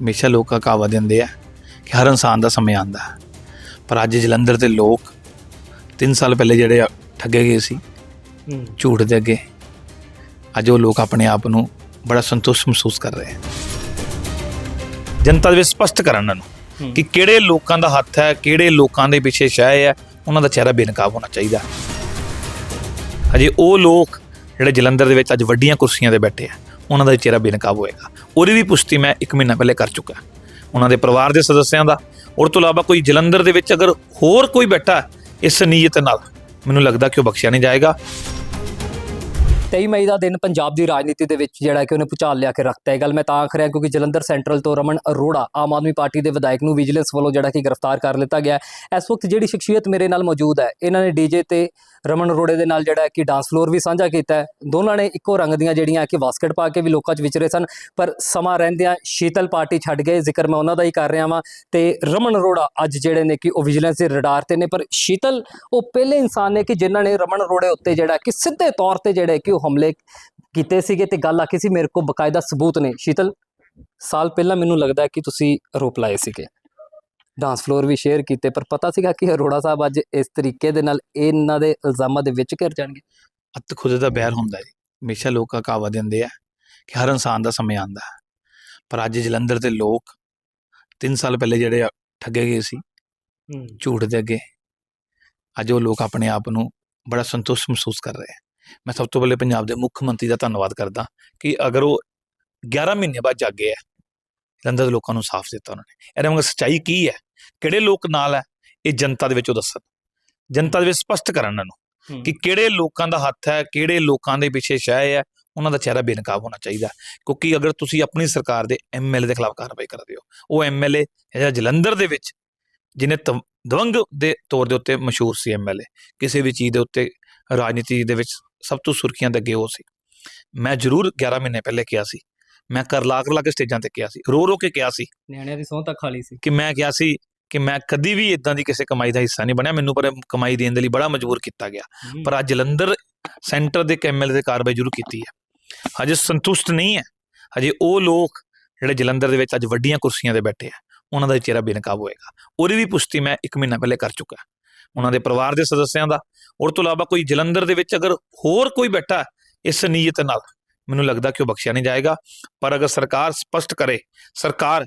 ਹਮੇਸ਼ਾ ਲੋਕਾਂ ਕਹਾਵਤ ਦਿੰਦੇ ਆ ਕਿ ਹਰ ਇਨਸਾਨ ਦਾ ਸਮੇਂ ਆਂਦਾ ਪਰ ਅੱਜ ਜਲੰਧਰ ਦੇ ਲੋਕ 3 ਸਾਲ ਪਹਿਲੇ ਜਿਹੜੇ ਠੱਗੇ ਗਏ ਸੀ ਝੂਠ ਦੇ ਅੱਗੇ। ਅੱਜ ਉਹ ਲੋਕ ਆਪਣੇ ਆਪ ਨੂੰ ਬੜਾ ਸੰਤੁਸ਼ਟ ਮਹਿਸੂਸ ਕਰ ਰਹੇ ਆ। ਜਨਤਾ ਦੇ ਵਿੱਚ ਸਪਸ਼ਟ ਕਰਨ ਨੂੰ ਕਿ ਕਿਹੜੇ ਲੋਕਾਂ ਦਾ ਹੱਥ ਹੈ ਕਿਹੜੇ ਲੋਕਾਂ ਦੇ ਪਿੱਛੇ ਸ਼ਾਹ ਹੈ ਉਹਨਾਂ ਦਾ ਚਿਹਰਾ ਬੇਨਕਾਬ ਹੋਣਾ ਚਾਹੀਦਾ। ਹਜੇ ਉਹ ਲੋਕ ਜਿਹੜੇ ਜਲੰਧਰ ਦੇ ਵਿੱਚ ਅੱਜ ਵੱਡੀਆਂ ਕੁਰਸੀਆਂ ਤੇ ਬੈਠੇ ਆ ਉਹਨਾਂ ਦਾ ਚਿਹਰਾ ਬੇਨਕਾਬ ਹੋਏਗਾ। ਉਹਦੀ ਵੀ ਪੁਸ਼ਟੀ ਮੈਂ 1 ਮਹੀਨਾ ਪਹਿਲੇ ਕਰ ਚੁੱਕਾ। ਉਹਨਾਂ ਦੇ ਪਰਿਵਾਰ ਦੇ ਸਦੱਸਿਆਂ ਦਾ। ਔਰ ਤੋਂ ਇਲਾਵਾ ਕੋਈ ਜਲੰਧਰ ਦੇ ਵਿੱਚ ਅਗਰ ਹੋਰ ਕੋਈ ਬੈਠਾ ਇਸ ਨੀਅਤ ਨਾਲ, ਮੈਨੂੰ ਲੱਗਦਾ ਕਿ ਉਹ ਬਖਸ਼ਿਆ ਨਹੀਂ ਜਾਏਗਾ। 23 ਮਈ ਦਾ ਦਿਨ ਪੰਜਾਬ ਦੀ ਰਾਜਨੀਤੀ ਦੇ ਵਿੱਚ ਜਿਹੜਾ ਕਿ ਉਹਨੇ ਭੁਚਾਲ ਲਿਆ ਕੇ ਰੱਖਤਾ ਹੈ। ਇਹ ਗੱਲ ਮੈਂ ਤਾਂ ਆਖ ਰਿਹਾ ਕਿਉਂਕਿ ਜਲੰਧਰ ਸੈਂਟਰਲ ਤੋਂ ਰਮਨ ਅਰੋੜਾ ਆਮ ਆਦਮੀ ਪਾਰਟੀ ਦੇ ਵਿਧਾਇਕ ਨੂੰ ਵਿਜੀਲੈਂਸ ਵੱਲੋਂ ਜਿਹੜਾ ਕਿ ਗ੍ਰਿਫਤਾਰ ਕਰ ਲਿੱਤਾ ਗਿਆ ਇਸ ਵਕਤ ਜਿਹੜੀ ਸ਼ਖਸੀਅਤ ਮੇਰੇ ਨਾਲ ਮੌਜੂਦ ਹੈ, ਇਹਨਾਂ ਨੇ ਡੀਜੇ ਤੇ ਰਮਨ ਅਰੋੜੇ ਦੇ ਨਾਲ ਜਿਹੜਾ ਕਿ ਡਾਂਸ ਫਲੋਰ ਵੀ ਸਾਂਝਾ ਕੀਤਾ ਹੈ। ਦੋਨਾਂ ਨੇ ਇੱਕੋ ਰੰਗ ਦੀਆਂ ਜਿਹੜੀਆਂ ਕਿ ਵਾਸਕਟ ਪਾ ਕੇ ਵੀ ਲੋਕਾਂ 'ਚ ਵਿਚਰੇ ਸਨ, ਪਰ ਸਮਾਂ ਰਹਿੰਦਿਆਂ ਸ਼ੀਤਲ ਪਾਰਟੀ ਛੱਡ ਗਏ। ਜ਼ਿਕਰ ਮੈਂ ਉਹਨਾਂ ਦਾ ਹੀ ਕਰ ਰਿਹਾ ਵਾਂ ਤੇ ਰਮਨ ਅਰੋੜਾ ਅੱਜ ਜਿਹੜੇ ਨੇ ਕਿ ਉਹ ਵਿਜੀਲੈਂਸ ਦੇ ਰਡਾਰ ਤੇ ਨੇ, ਪਰ ਸ਼ੀਤਲ ਉਹ ਪਹਿਲੇ ਇਨਸਾਨ ਨੇ ਕਿ ਜਿਨ੍ਹਾਂ ਨੇ ਰਮਨ ਅਰੋੜੇ ਉੱਤੇ ਜਿਹੜਾ ਕਿ ਸਿੱਧੇ ਤੌਰ ਤੇ ਜਿਹੜੇ ਕਿ ਉਹ ਹਮਲੇ ਕੀਤੇ ਸੀਗੇ ਤੇ ਗੱਲ ਆਖੀ ਸੀ ਮੇਰੇ ਕੋਲ ਬਕਾਇਦਾ ਸਬੂਤ ਨੇ। ਸ਼ੀਤਲ ਸਾਲ ਪਹਿਲਾਂ ਮੈਨੂੰ ਲੱਗਦਾ ਕਿ ਤੁਸੀਂ ਆਰੋਪ ਲਾਏ ਸੀਗੇ। ਡਾਂਸ ਫਲੋਰ ਵੀ ਸ਼ੇਅਰ ਕੀਤੇ ਪਰ ਪਤਾ ਸੀਗਾ ਕਿ ਅਰੋੜਾ ਸਾਹਿਬ ਅੱਜ ਇਸ ਤਰੀਕੇ ਦੇ ਨਾਲ ਇਹਨਾਂ ਦੇ ਇਲਜ਼ਾਮਾਂ ਦੇ ਵਿੱਚ ਘਿਰ ਜਾਣਗੇ। ਅੱਤ ਖੁਦ ਦਾ ਬਹਿਰ ਹੁੰਦਾ ਹੈ। ਹਮੇਸ਼ਾ ਲੋਕਾਂ ਕਹਾਵਤ ਦਿੰਦੇ ਆ ਕਿ ਹਰ ਇਨਸਾਨ ਦਾ ਸਮੇਂ ਆਂਦਾ ਹੈ। ਪਰ ਅੱਜ ਜਲੰਧਰ ਦੇ ਲੋਕ 3 ਸਾਲ ਪਹਿਲੇ ਜਿਹੜੇ ਠੱਗੇ ਗਏ ਸੀ। ਝੂਠ ਦੇ ਅੱਗੇ। ਅੱਜ ਉਹ ਲੋਕ ਆਪਣੇ ਆਪ ਨੂੰ ਬੜਾ ਸੰਤੁਸ਼ਟ ਮਹਿਸੂਸ ਕਰ ਰਹੇ ਆ। ਮੈਂ ਸਭ ਤੋਂ ਪਹਿਲੇ ਪੰਜਾਬ ਦੇ ਮੁੱਖ ਮੰਤਰੀ ਦਾ ਧੰਨਵਾਦ ਕਰਦਾ ਕਿ ਅਗਰ ਉਹ 11 ਮਹੀਨੇ ਬਾਅਦ ਜਾਗੇ ਹੈ ਜਲੰਧਰ ਦੇ ਲੋਕਾਂ ਨੂੰ ਸਾਫ਼ ਦਿੱਤਾ ਉਹਨਾਂ ਨੇ। ਇਹਦੇ ਮਗਰ ਸੱਚਾਈ ਕੀ ਹੈ? ਕਿਹੜੇ ਲੋਕ ਨਾਲ ਹੈ? ਇਹ ਜਨਤਾ ਦੇ ਵਿੱਚ ਉਹ ਦੱਸਣ। ਜਨਤਾ ਦੇ ਵਿੱਚ ਸਪਸ਼ਟ ਕਰਨ ਨੂੰ ਕਿ ਕਿਹੜੇ ਲੋਕਾਂ ਦਾ ਹੱਥ ਹੈ ਕਿਹੜੇ ਲੋਕਾਂ ਦੇ ਪਿੱਛੇ ਸ਼ਾਹ ਹੈ ਉਹਨਾਂ ਦਾ ਚਿਹਰਾ ਬੇਨਕਾਬ ਹੋਣਾ ਚਾਹੀਦਾ। ਕਿਉਂਕਿ ਅਗਰ ਤੁਸੀਂ ਆਪਣੀ ਸਰਕਾਰ ਦੇ ਐਮਐਲਏ ਦੇ ਖਿਲਾਫ ਕਾਰਵਾਈ ਕਰਦੇ ਹੋ ਉਹ ਐਮਐਲਏ ਜਿਹੜਾ ਜਲੰਧਰ ਦੇ ਵਿੱਚ ਜਿਹਨੇ ਤਵ- ਦਵੰਗ ਦੇ ਤੌਰ ਦੇ ਉੱਤੇ ਮਸ਼ਹੂਰ ਸੀ ਐਮਐਲਏ ਕਿਸੇ ਵੀ ਚੀਜ਼ ਦੇ ਉੱਤੇ ਰਾਜਨੀਤੀ ਦੇ ਵਿੱਚ ਸਭ ਤੋਂ ਸੁਰਖੀਆਂ ਦੇ ਅੱਗੇ ਉਹ ਸੀ। ਮੈਂ ਜ਼ਰੂਰ 11 ਮਹੀਨੇ ਪਹਿਲੇ ਕਿਹਾ ਸੀ। ਮੈਂ ਕਰਲਾ ਕਰਲਾ ਕੇ ਸਟੇਜਾਂ ਤੇ ਕਿਹਾ ਸੀ। ਰੋ ਰੋ ਕੇ ਕਿਹਾ ਸੀ ਨਿਆਣਿਆਂ ਦੀ ਸਹੁੰ ਤੱਕ ਖਾਲੀ ਸੀ। ਕਿ ਮੈਂ ਕਿਹਾ ਸੀ ਕਿ ਮੈਂ ਕਦੀ ਵੀ ਇਦਾਂ ਦੀ ਕਿਸੇ ਕਮਾਈ ਦਾ ਹਿੱਸਾ ਨਹੀਂ ਬਣਿਆ। ਮੈਨੂੰ ਪਰ ਕਮਾਈ ਦੇਣ ਦੇ ਲਈ ਬੜਾ ਮਜਬੂਰ ਕੀਤਾ ਗਿਆ। ਪਰ ਅੱਜ ਜਲੰਧਰ ਸੈਂਟਰ ਦੇ ਐਮਐਲਏ ਦੇ ਕਾਰਵਾਈ ਜ਼ਰੂਰ ਕੀਤੀ ਹੈ। ਹਜੇ ਸੰਤੁਸ਼ਟ ਨਹੀਂ ਹੈ। ਹਜੇ ਉਹ ਲੋਕ ਜਿਹੜੇ ਜਲੰਧਰ ਦੇ ਵਿੱਚ ਅੱਜ ਵੱਡੀਆਂ ਕੁਰਸੀਆਂ ਤੇ ਬੈਠੇ ਆ ਉਹਨਾਂ ਦਾ ਚਿਹਰਾ ਬੇਨਕਾਬ ਹੋਏਗਾ। ਉਹਦੀ ਵੀ ਪੁਸ਼ਟੀ ਮੈਂ 1 ਮਹੀਨਾ ਪਹਿਲੇ ਕਰ ਚੁੱਕਾ। ਉਹਨਾਂ ਦੇ ਪਰਿਵਾਰ ਦੇ ਸਦੱਸਿਆਂ ਦਾ। ਔਰ ਤੋਂ ਇਲਾਵਾ ਕੋਈ ਜਲੰਧਰ ਦੇ ਵਿੱਚ ਅਗਰ ਹੋਰ ਕੋਈ ਬੈਠਾ ਇਸ ਨੀਅਤ ਨਾਲ ਮੈਨੂੰ ਲੱਗਦਾ ਕਿ ਉਹ ਬਖਸ਼ਿਆ ਨਹੀਂ ਜਾਏਗਾ। ਪਰ ਅਗਰ ਸਰਕਾਰ ਸਪਸ਼ਟ ਕਰੇ ਸਰਕਾਰ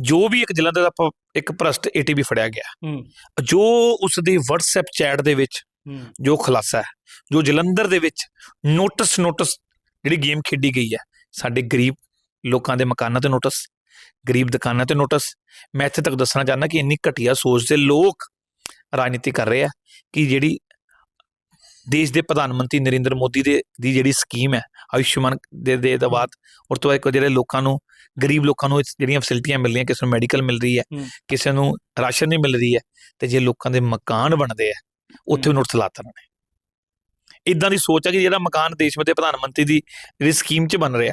ਜੋ ਵੀ ਇੱਕ ਜਲੰਧਰ ਦਾ ਇੱਕ ਭ੍ਰਸ਼ਟ ਏਟੀਬੀ ਫੜਿਆ ਗਿਆ ਜੋ ਉਸ ਦੀ WhatsApp ਚੈਟ ਦੇ ਵਿੱਚ ਜੋ ਖੁਲਾਸਾ ਹੈ ਜੋ ਜਲੰਧਰ ਦੇ ਵਿੱਚ ਨੋਟਿਸ ਨੋਟਿਸ ਜਿਹੜੀ ਗੇਮ ਖੇਡੀ ਗਈ ਹੈ ਸਾਡੇ ਗਰੀਬ ਲੋਕਾਂ ਦੇ ਮਕਾਨਾਂ ਤੇ ਨੋਟਿਸ ਗਰੀਬ ਦੁਕਾਨਾਂ ਤੇ ਨੋਟਿਸ ਮੈਂ ਇੱਥੇ ਤੱਕ ਦੱਸਣਾ ਚਾਹੁੰਦਾ ਕਿ ਇੰਨੀ ਘਟੀਆ ਸੋਚ ਦੇ ਲੋਕ ਰਾਜਨੀਤੀ ਕਰ ਰਹੇ ਆ ਕਿ ਜਿਹੜੀ ਦੇਸ਼ ਦੇ ਪ੍ਰਧਾਨ ਮੰਤਰੀ ਨਰਿੰਦਰ ਮੋਦੀ ਦੇ ਦੀ ਜਿਹੜੀ ਸਕੀਮ ਹੈ ਆਯੁਸ਼ਮਾਨ ਦੇ ਦੇ ਤੋਂ ਬਾਅਦ ਔਰ ਤੋਂ ਬਾਅਦ ਜਿਹੜੇ ਲੋਕਾਂ ਨੂੰ ਗਰੀਬ ਲੋਕਾਂ ਨੂੰ ਜਿਹੜੀਆਂ ਫੈਸਿਲਿਟੀਆਂ ਮਿਲ ਰਹੀਆਂ ਕਿਸੇ ਨੂੰ ਮੈਡੀਕਲ ਮਿਲ ਰਹੀ ਹੈ। ਕਿਸੇ ਨੂੰ ਰਾਸ਼ਨ ਨਹੀਂ ਮਿਲ ਰਹੀ ਹੈ ਤੇ ਜੇ ਲੋਕਾਂ ਦੇ ਮਕਾਨ ਬਣਦੇ ਆ ਉੱਥੇ ਨੋਟਿਸ ਲਾਤਾ ਉਹਨਾਂ ਨੇ ਇਦਾਂ ਦੀ ਸੋਚ ਹੈ ਕਿ ਜਿਹੜਾ ਮਕਾਨ ਦੇਸ਼ ਦੇ ਪ੍ਰਧਾਨ ਮੰਤਰੀ ਦੀ ਜਿਹੜੀ ਸਕੀਮ 'ਚ ਬਣ ਰਿਹਾ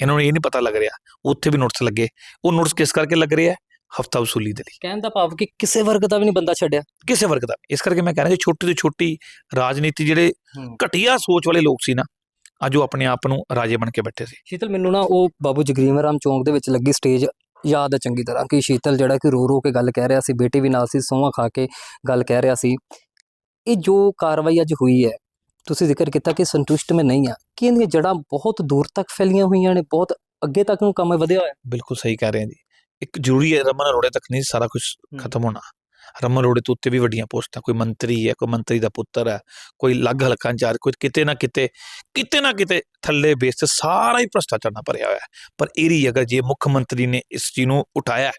ਇਹਨਾਂ ਨੂੰ ਇਹ ਨਹੀਂ ਪਤਾ ਲੱਗ ਰਿਹਾ ਉੱਥੇ ਵੀ ਨੋਟਿਸ ਲੱਗੇ। ਉਹ ਨੋਟਿਸ ਕਿਸ ਕਰਕੇ ਲੱਗ ਰਿਹਾ? ਹਫਤਾ ਵਸੂਲੀ ਦੇ ਲਈ। ਕਹਿਣ ਦਾ ਭਾਵ ਕਿ ਕਿਸੇ ਵਰਗ ਦਾ ਵੀ ਨਹੀਂ ਬੰਦਾ ਛੱਡਿਆ। ਕਿਸੇ ਵਰਗ ਦਾ। ਇਸ ਕਰਕੇ ਮੈਂ ਕਹਿ ਰਿਹਾ ਕਿ ਛੋਟੀ ਤੋਂ ਛੋਟੀ ਰਾਜਨੀਤੀ ਜਿਹੜੇ ਘਟੀਆ ਸੋਚ ਵਾਲੇ ਲੋਕ ਸੀ ਨਾ ਅੱਜ ਉਹ ਆਪਣੇ ਆਪ ਨੂੰ ਰਾਜੇ ਬਣ ਕੇ ਬੈਠੇ ਸੀ। ਸ਼ੀਤਲ ਮੈਨੂੰ ਨਾ ਉਹ ਬਾਬੂ ਜਗਰੀਵਰ ਰਾਮ ਚੌਂਕ ਦੇ ਵਿੱਚ ਲੱਗੀ ਸਟੇਜ ਯਾਦ ਹੈ ਚੰਗੀ ਤਰ੍ਹਾਂ ਕਿ ਸ਼ੀਤਲ ਜਿਹੜਾ ਕਿ ਰੋ ਰੋ ਕੇ ਗੱਲ ਕਹਿ ਰਿਹਾ ਸੀ ਬੇਟੀ ਵੀ ਨਾਲ ਸੀ ਸੋਹਾਂ ਖਾ ਕੇ ਗੱਲ ਕਹਿ ਰਿਹਾ ਸੀ। ਇਹ ਜੋ ਕਾਰਵਾਈ ਅੱਜ ਹੋਈ ਹੈ ਤੁਸੀਂ ਜ਼ਿਕਰ ਕੀਤਾ ਕਿ ਸੰਤੁਸ਼ਟ ਮੈਂ ਨਹੀਂ ਆ ਕਿ ਇਹਦੀਆਂ ਜੜਾਂ ਬਹੁਤ ਦੂਰ ਤੱਕ ਫੈਲੀਆਂ ਹੋਈਆਂ ਨੇ ਬਹੁਤ ਅੱਗੇ ਤੱਕ ਨੂੰ ਕੰਮ ਵਧਿਆ ਹੋਇਆ। ਬਿਲਕੁਲ ਸਹੀ ਕਹਿ ਰਹੇ ਹਾਂ ਜੀ। ਇੱਕ ਜ਼ਰੂਰੀ ਹੈ ਰਮਨ ਅਰੋੜੇ ਤੱਕ ਨਹੀਂ ਸਾਰਾ ਕੁਝ ਖਤਮ ਹੋਣਾ। ਰਮਨ ਅਰੋੜੇ ਤੋਂ ਉੱਤੇ ਵੀ ਵੱਡੀਆਂ ਪੋਸਟਾਂ ਕੋਈ ਮੰਤਰੀ ਹੈ ਕੋਈ ਮੰਤਰੀ ਦਾ ਪੁੱਤਰ ਹੈ ਕੋਈ ਲੱਗ ਹਲਕਾ ਇੰਚਾਰਜ ਕੋਈ ਕਿਤੇ ਨਾ ਕਿਤੇ ਕਿਤੇ ਨਾ ਕਿਤੇ ਥੱਲੇ ਬੇਸ ਤੇ ਸਾਰਾ ਹੀ ਭ੍ਰਸ਼ਟਾਚਾਰ ਨਾਲ ਭਰਿਆ ਹੋਇਆ। ਹੈ ਪਰ ਇਹਦੀ ਅਗਰ ਜੇ ਮੁੱਖ ਮੰਤਰੀ ਨੇ ਇਸ ਚੀਜ਼ ਨੂੰ ਉਠਾਇਆ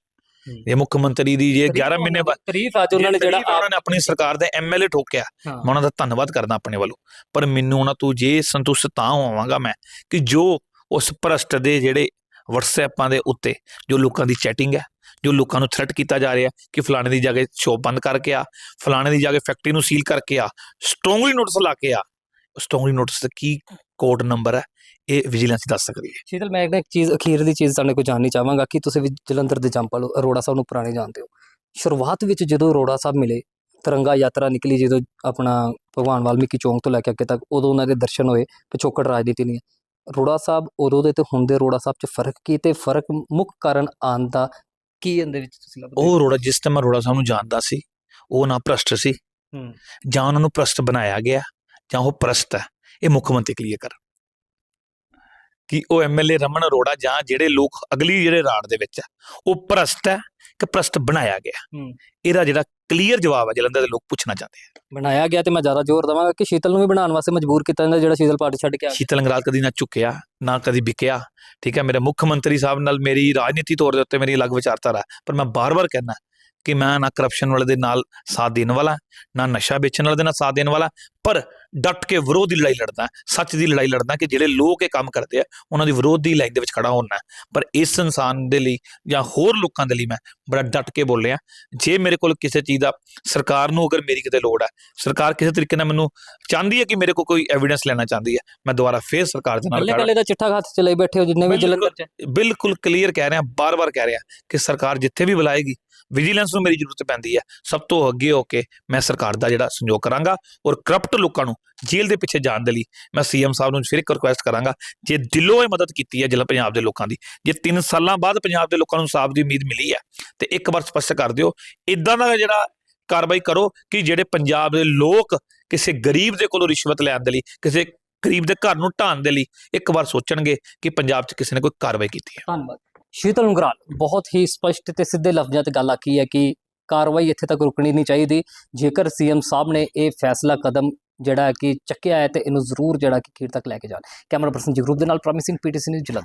ਇਹ ਮੁੱਖ ਮੰਤਰੀ ਦੀ ਜੇ 11 ਮਹੀਨੇ ਬਾਅਦ ਤਾਰੀਫ ਅੱਜ ਉਹਨਾਂ ਨੇ ਜਿਹੜਾ ਉਹਨਾਂ ਨੇ ਆਪਣੀ ਸਰਕਾਰ ਦੇ ਐਮਐਲਏ ਠੋਕਿਆ। ਮੈਂ ਉਹਨਾਂ ਦਾ ਧੰਨਵਾਦ ਕਰਦਾ ਆਪਣੇ ਵੱਲੋਂ। ਪਰ ਮੈਨੂੰ ਉਹਨਾਂ ਤੋਂ ਜੇ ਸੰਤੁਸ਼ਟ ਤਾਂ ਹੋਵਾਂਗਾ ਮੈਂ ਕਿ ਜੋ ਉਸ ਭ੍ਰਸ਼ਟ ਦੇ ਜਿਹੜੇ ਵਟਸਐਪਾਂ ਦੇ ਉੱਤੇ ਜੋ ਲੋਕਾਂ ਦੀ ਚੈਟਿੰਗ ਹੈ, ਜੋ ਲੋਕਾਂ ਨੂੰ ਥ੍ਰੈਟ ਕੀਤਾ ਜਾ ਰਿਹਾ ਕਿ ਫਲਾਣੇ ਦੀ ਜਗ੍ਹਾ ਸ਼ੋਪ ਬੰਦ ਕਰਕੇ ਆ, ਫਲਾਣੇ ਦੀ ਜਗ੍ਹਾ ਫੈਕਟਰੀ ਨੂੰ ਸੀਲ ਕਰਕੇ ਆ ਸਟਰੋਂਗਲੀ ਨੋਟਿਸ ਲਾ ਕੇ ਆ ਸਟਰੋਂਗਲੀ ਨੋਟਿਸ ਦਾ ਕੀ ਕੋਡ ਨੰਬਰ ਹੈ, ਇਹ ਵਿਜੀਲੈਂਸ ਦੱਸ ਸਕਦੀ ਹੈ। ਸ਼ੀਤਲ, ਮੈਂ ਇੱਕ ਚੀਜ਼, ਅਖੀਰ ਦੀ ਚੀਜ਼ ਤੁਹਾਨੂੰ ਕੋਲ ਜਾਣਨੀ ਚਾਹਾਂਗਾ ਕਿ ਤੁਸੀਂ ਵੀ ਜਲੰਧਰ ਦੇ ਜੰਪਲ ਅਰੋੜਾ ਸਾਹਿਬ ਨੂੰ ਪੁਰਾਣੇ ਜਾਣਦੇ ਹੋ। ਸ਼ੁਰੂਆਤ ਵਿੱਚ ਜਦੋਂ ਅਰੋੜਾ ਸਾਹਿਬ ਮਿਲੇ, ਤਿਰੰਗਾ ਯਾਤਰਾ ਨਿਕਲੀ ਜਦੋਂ ਆਪਣਾ ਭਗਵਾਨ ਵਾਲਮੀਕੀ ਚੌਂਕ ਤੋਂ ਲੈ ਕੇ ਅੱਗੇ ਤੱਕ, ਉਦੋਂ ਉਹਨਾਂ ਦੇ ਦਰਸ਼ਨ ਹੋਏ, ਪਿਛੋਕੜ ਰਾਜਨੀਤੀ ਨਹੀਂ ਰੋੜਾ ਸਾਹਿਬ ਉਦੋਂ ਦੇ ਤੇ ਹੁਣ ਦੇ ਰੋੜਾ ਸਾਹਿਬ 'ਚ ਫ਼ਰਕ ਕੀ ਤੇ ਫ਼ਰਕ ਮੁੱਖ ਕਾਰਨ ਆਉਣ ਦਾ ਕੀ ਇਹਦੇ ਵਿੱਚ ਤੁਸੀਂ ਲੱਭਦੇ ਹੋ? ਉਹ ਅਰੋੜਾ ਜਿਸ ਟਾਈਮ ਅਰੋੜਾ ਸਾਹਿਬ ਨੂੰ ਜਾਣਦਾ ਸੀ ਉਹ ਨਾ ਭ੍ਰਸ਼ਟ ਸੀ ਹੂੰ ਜਾਂ ਉਹਨਾਂ ਨੂੰ ਭ੍ਰਸ਼ਟ ਬਣਾਇਆ ਗਿਆ ਜਾਂ ਉਹ ਭ੍ਰਸ਼ਟ ਹੈ ਇਹ ਮੁੱਖ ਮੰਤਰੀ ਕਲੀਅਰ ਕਰ ਕਿ ਉਹ ਐਮਐਲਏ ਰਮਨ ਅਰੋੜਾ ਜਾਂ ਜਿਹੜੇ ਲੋਕ ਅਗਲੀ ਜਿਹੜੇ ਰਾੜ ਦੇ ਵਿੱਚ ਉਹ ਭ੍ਰਸ਼ਟ ਹੈ ਕਿ ਭ੍ਰਸ਼ਟ ਬਣਾਇਆ ਗਿਆ। ਇਹਦਾ ਜਿਹੜਾ ਕਲੀਅਰ ਜਵਾਬ ਹੈ ਜਲੰਧਰ ਦੇ ਲੋਕ ਪੁੱਛਣਾ ਚਾਹੁੰਦੇ ਆ ਬਣਾਇਆ ਗਿਆ ਤੇ ਮੈਂ ਜ਼ਿਆਦਾ ਜ਼ੋਰ ਦਵਾਂਗਾ ਕਿ ਸ਼ੀਤਲ ਨੂੰ ਵੀ ਬਣਾਉਣ ਵਾਸਤੇ ਮਜਬੂਰ ਕੀਤਾ ਜਾਂਦਾ ਜਿਹੜਾ ਸ਼ੀਤਲ ਪਾਰਟੀ ਛੱਡ ਕੇ ਆ। ਸ਼ੀਤਲ ਅੰਗਰਾਲ ਕਦੀ ਨਾ ਝੁਕਿਆ ਨਾ ਕਦੀ ਵਿਕਿਆ ਠੀਕ ਹੈ ਮੇਰੇ ਮੁੱਖ ਮੰਤਰੀ ਸਾਹਿਬ ਨਾਲ ਮੇਰੀ ਰਾਜਨੀਤੀ ਤੌਰ ਦੇ ਉੱਤੇ ਮੇਰੀ ਅਲੱਗ ਵਿਚਾਰਧਾਰਾ ਪਰ ਮੈਂ ਬਾਰ-ਬਾਰ ਕਹਿਣਾ ਕਿ ਮੈਂ ਨਾ ਕਰਪਸ਼ਨ ਵਾਲੇ ਦੇ ਨਾਲ ਸਾਥ ਦੇਣ ਵਾਲਾ ਨਾ ਨਸ਼ਾ ਵੇਚਣ ਵਾਲੇ ਦੇ ਨਾਲ ਸਾਥ ਦੇਣ ਵਾਲਾ ਪਰ ਡਟ ਕੇ ਵਿਰੋਧ ਦੀ ਲੜਾਈ ਲੜਦਾ ਸੱਚ ਦੀ ਲੜਾਈ ਲੜਦਾ ਕਿ ਜਿਹੜੇ ਲੋਕ ਇਹ ਕੰਮ ਕਰਦੇ ਆ ਉਹਨਾਂ ਦੀ ਵਿਰੋਧ ਦੀ ਲਾਈਨ ਦੇ ਵਿੱਚ ਖੜਾ ਹੋਣਾ ਪਰ ਇਸ ਇਨਸਾਨ ਦੇ ਲਈ ਜਾਂ ਹੋਰ ਲੋਕਾਂ ਦੇ ਲਈ ਮੈਂ ਬੜਾ ਡਟ ਕੇ ਬੋਲਿਆ ਜੇ ਮੇਰੇ ਕੋਲ ਕਿਸੇ ਚੀਜ਼ ਦਾ ਸਰਕਾਰ ਨੂੰ ਅਗਰ ਮੇਰੀ ਕਿਤੇ ਲੋੜ ਹੈ ਸਰਕਾਰ ਕਿਸੇ ਤਰੀਕੇ ਨਾਲ ਮੈਨੂੰ ਚਾਹੁੰਦੀ ਹੈ ਕਿ ਮੇਰੇ ਕੋਲ ਕੋਈ ਐਵੀਡੈਂਸ ਲੈਣਾ ਚਾਹੁੰਦੀ ਹੈ ਮੈਂ ਦੁਬਾਰਾ ਫੇਰ ਸਰਕਾਰ ਦੇ ਨਾਲ ਕੱਲੇ ਕੱਲੇ ਦਾ ਚਿੱਠਾ ਹੱਥ 'ਚ ਲਈ ਬੈਠੇ ਹੋ ਜਿੰਨੇ ਵੀ। ਜਲੰਧਰ 'ਚ ਬਿਲਕੁਲ ਕਲੀਅਰ ਕਹਿ ਰਿਹਾ ਬਾਰ-ਬਾਰ ਕਹਿ ਰਿਹਾ ਕਿ ਸਰਕਾਰ ਜਿੱਥੇ ਵੀ ਬੁਲਾਏਗੀ ਵਿਜੀਲੈਂਸ ਨੂੰ ਮੇਰੀ ਜ਼ਰੂਰਤ ਪੈਂਦੀ ਹੈ ਸਭ ਤੋਂ ਅੱਗੇ ਹੋ ਕੇ ਮੈਂ ਸਰਕਾਰ ਦਾ ਜਿਹੜਾ ਸੰਯੋਗ ਕਰਾਂਗਾ ਔਰ ਕਰਪਟ ਲੋਕਾਂ ਨੂੰ ਜੇਲ੍ਹ ਦੇ ਪਿੱਛੇ ਜਾਣ ਦੇ ਲਈ ਮੈਂ ਸੀਐਮ ਸਾਹਿਬ ਨੂੰ ਫਿਰ ਇੱਕ ਰਿਕੁਐਸਟ ਕਰਾਂਗਾ, ਜੇ ਦਿਲੋਂ ਇਹ ਮਦਦ ਕੀਤੀ ਹੈ ਜ਼ਿਲ੍ਹਾ ਪੰਜਾਬ ਦੇ ਲੋਕਾਂ ਦੀ, ਜੇ 3 ਸਾਲਾਂ ਬਾਅਦ ਪੰਜਾਬ ਦੇ ਲੋਕਾਂ ਨੂੰ ਇਨਸਾਫ ਦੀ ਉਮੀਦ ਮਿਲੀ ਹੈ, ਤੇ ਇੱਕ ਵਾਰ ਸਪਸ਼ਟ ਕਰ ਦਿਓ ਇਦਾਂ ਦਾ ਜਿਹੜਾ ਕਾਰਵਾਈ ਕਰੋ ਕਿ ਜਿਹੜੇ ਪੰਜਾਬ ਦੇ ਲੋਕ ਕਿਸੇ ਗਰੀਬ ਦੇ ਕੋਲੋਂ ਰਿਸ਼ਵਤ ਲੈਣ ਦੇ ਲਈ, ਕਿਸੇ ਗਰੀਬ ਦੇ ਘਰ ਨੂੰ ਢਾਣ ਦੇ ਲਈ ਇੱਕ ਵਾਰ ਸੋਚਣਗੇ ਕਿ ਪੰਜਾਬ 'ਚ ਕਿਸੇ ਨੇ ਕੋਈ ਕਾਰਵਾਈ ਕੀਤੀ ਹੈ। ਧੰਨਵਾਦ। ਸ਼ੀਤਲ ਉਂਗਰਾਲ ਬਹੁਤ ਹੀ ਸਪਸ਼ਟ ਤੇ ਸਿੱਧੇ ਲਫ਼ਜ਼ਾਂ 'ਚ ਗੱਲ ਆਖੀ ਹੈ ਕਿ ਕਾਰਵਾਈ ਇੱਥੇ ਤੱਕ ਰੁਕਣੀ ਨਹੀਂ ਚਾਹੀਦੀ। ਜੇਕਰ ਸੀਐਮ ਸਾਹਿਬ ਨੇ ਇਹ ਫੈਸਲਾ ਕਦਮ ਜਿਹੜਾ ਕਿ ਚੱਕਿਆ ਹੈ ਤੇ ਇਹਨੂੰ ਜ਼ਰੂਰ ਜਿਹੜਾ ਕਿ ਖੀਰ ਤੱਕ ਲੈ ਕੇ ਜਾਣ। ਕੈਮਰਾ ਪਰਸਨ ਜਗਰੂਪ ਦੇ ਨਾਲ ਪ੍ਰੋਮਿਸਿੰਗ ਪੀਟੀਸੀ ਨਿਊਜ਼ ਜਲੰਧਰ।